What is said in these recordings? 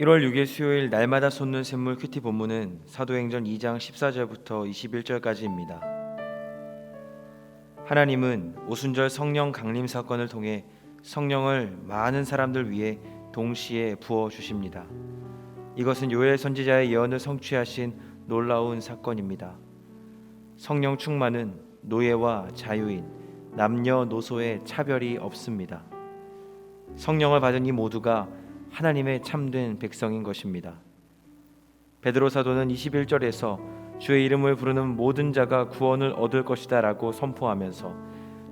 1월 6일 수요일 날마다 솟는 샘물 큐티 본문은 사도행전 2장 14절부터 21절까지입니다. 하나님은 오순절 성령 강림 사건을 통해 성령을 많은 사람들 위해 동시에 부어 주십니다. 이것은 요엘 선지자의 예언을 성취하신 놀라운 사건입니다. 성령 충만은 노예와 자유인, 남녀 노소의 차별이 없습니다. 성령을 받은 이 모두가 하나님의 참된 백성인 것입니다. 베드로 사도는 21절에서 주의 이름을 부르는 모든 자가 구원을 얻을 것이다라고 선포하면서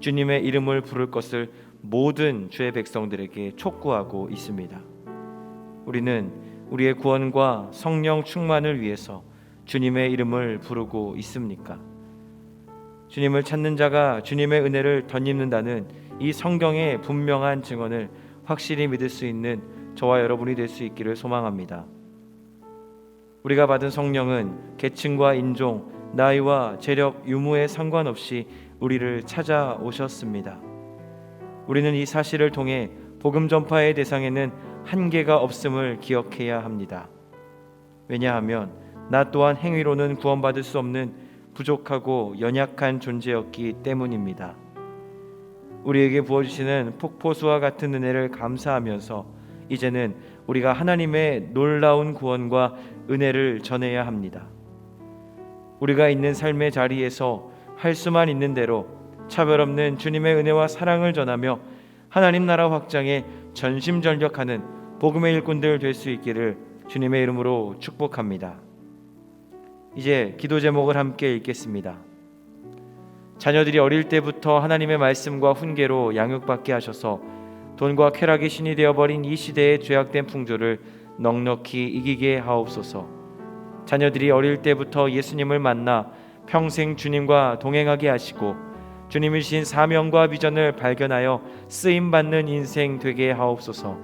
주님의 이름을 부를 것을 모든 주의 백성들에게 촉구하고 있습니다. 우리는 우리의 구원과 성령 충만을 위해서 주님의 이름을 부르고 있습니까? 주님을 찾는 자가 주님의 은혜를 덧입는다는 이 성경의 분명한 증언을 확실히 믿을 수 있는 저와 여러분이 될 수 있기를 소망합니다. 우리가 받은 성령은 계층과 인종, 나이와 재력, 유무에 상관없이 우리를 찾아오셨습니다. 우리는 이 사실을 통해 복음 전파의 대상에는 한계가 없음을 기억해야 합니다. 왜냐하면 나 또한 행위로는 구원받을 수 없는 부족하고 연약한 존재였기 때문입니다. 우리에게 부어주시는 폭포수와 같은 은혜를 감사하면서 이제는 우리가 하나님의 놀라운 구원과 은혜를 전해야 합니다. 우리가 있는 삶의 자리에서 할 수만 있는 대로 차별 없는 주님의 은혜와 사랑을 전하며 하나님 나라 확장에 전심전력하는 복음의 일꾼들 될 수 있기를 주님의 이름으로 축복합니다. 이제 기도 제목을 함께 읽겠습니다. 자녀들이 어릴 때부터 하나님의 말씀과 훈계로 양육받게 하셔서 돈과 쾌락의 신이 되어버린 이 시대의 죄악된 풍조를 넉넉히 이기게 하옵소서. 자녀들이 어릴 때부터 예수님을 만나 평생 주님과 동행하게 하시고 주님이신 사명과 비전을 발견하여 쓰임 받는 인생 되게 하옵소서.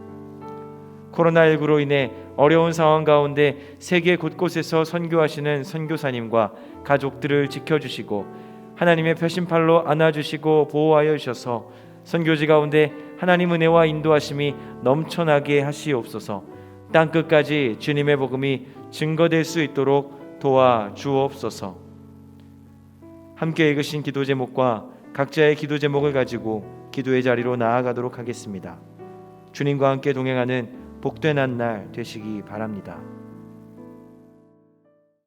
코로나19로 인해 어려운 상황 가운데 세계 곳곳에서 선교하시는 선교사님과 가족들을 지켜주시고 하나님의 표심팔로 안아주시고 보호하여 주셔서 선교지 가운데 하나님 은혜와 인도하심이 넘쳐나게 하시옵소서. 땅 끝까지 주님의 복음이 증거될 수 있도록 도와 주옵소서. 함께 읽으신 기도 제목과 각자의 기도 제목을 가지고 기도의 자리로 나아가도록 하겠습니다. 주님과 함께 동행하는 복된 한 날 되시기 바랍니다.